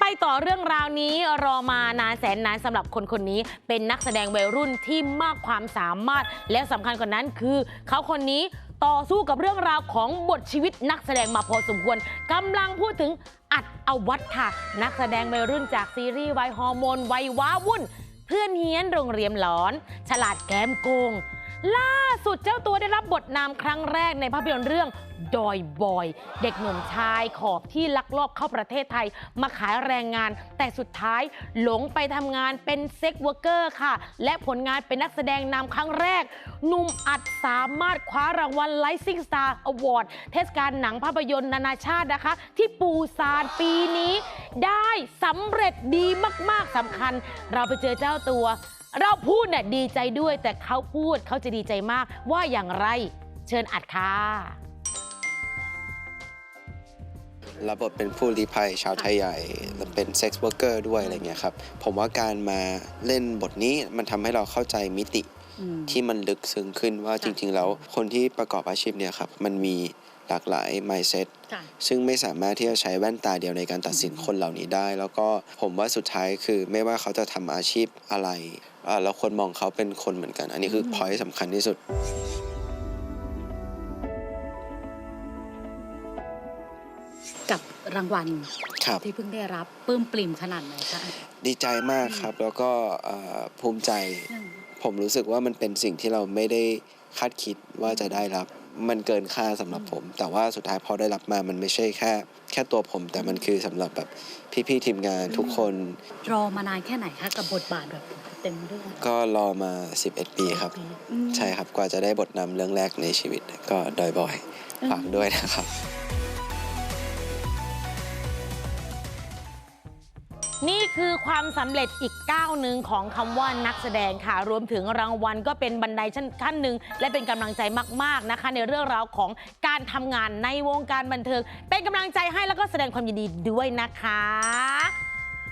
ไปต่อเรื่องราวนี้รอมานานแสนนานสำหรับคนคนนี้ เป็นนักแสดงวัยรุ่นที่มากความสามารถ และสำคัญกว่านั้นคือ เขาคนนี้ต่อสู้กับเรื่องราวของบทชีวิตนักแสดงมาพอสมควรกำลังพูดถึงอัดอวัตค่ะ นักแสดงวัยรุ่นจากซีรีส์วัยฮอร์โมนวัยว้าวุ่น เพื่อนเฮี้ยนโรงเรียนหลอน ฉลาดแก้มโกง ล่าสุดเจ้าตัวได้รับบทนำครั้งแรกในภาพยนตร์เรื่องดอยบอย เด็กหนุ่มชายขอบที่ลักลอบเข้าประเทศไทย มาขายแรงงาน แต่สุดท้ายหลงไปทำงานเป็นเซ็กเวอร์เกอร์ค่ะ และผลงานเป็นนักแสดงนำครั้งแรกหนุ่มอัดสามารถคว้ารางวัล Rising Star Award เทศกาลหนังภาพยนตร์นานาชาตินะคะ ที่ปูซานปีนี้ ได้สำเร็จดีมาก ๆสำคัญ เราไปเจอเจ้าตัว เราพูดเนี่ยดีใจด้วย แต่เขาพูดเขาจะดีใจมาก ว่าอย่างไรเชิญอัดค่ะรับบทเป็นผู้ลี้ภัยชาวไทยใหญ่และเป็นเซ็กซ์ว r ร์เกอร์ด้วยอะไรเงี้ยครับ ผมว่าการมาเล่นบทนี้มันทำให้เราเข้าใจมิติที่มันลึกซึ้งขึ้นว่าจริง ๆ แล้วคนที่ประกอบอาชีพเนี่ยครับ มันมี หลากหลาย mindset ค่ะซึ่งไม่สามารถที่จะใช้แว่นตาเดียวในการตัดสินคนเหล่านี้ได้ แล้วก็ผมว่าสุดท้ายคือไม่ว่าเขาจะทำอาชีพอะไรเอ่อเราควรมองเขาเป็นคนเหมือนกัน อันนี้คือ point สำคัญที่สุดกับรางวัลครับที่เพิ่งได้รับปลื้มปริ่มขนาดไหนคะดีใจมากครับแล้วก็เอ่อภูมิใจอืมผมรู้สึกว่ามันเป็นสิ่งที่เราไม่ได้คาดคิดว่าจะได้รับ มันเกินค่าสำหรับผม แต่ว่าสุดท้ายพอได้รับมามันไม่ใช่แค่ แค่ตัวผม แต่มันคือสำหรับแบบพี่ๆทีมงานทุกคน รอมานานแค่ไหนคะกับบทบาทแบบเต็มเรื่องก็รอมา 11 ปีครับอืมใช่ครับกว่าจะได้บทนำเรื่องแรกในชีวิต ก็ดอยบอยอืมฝากด้วยนะครับ นี่คือความสำเร็จอีกก้าวหนึ่งของคำว่านักแสดงค่ะ รวมถึงรางวัลก็เป็นบันไดชั้นขั้นหนึ่งและเป็นกำลังใจมาก ๆนะคะ ในเรื่องราวของการทำงานในวงการบันเทิง เป็นกำลังใจให้แล้วก็แสดงความยินดีด้วยนะคะ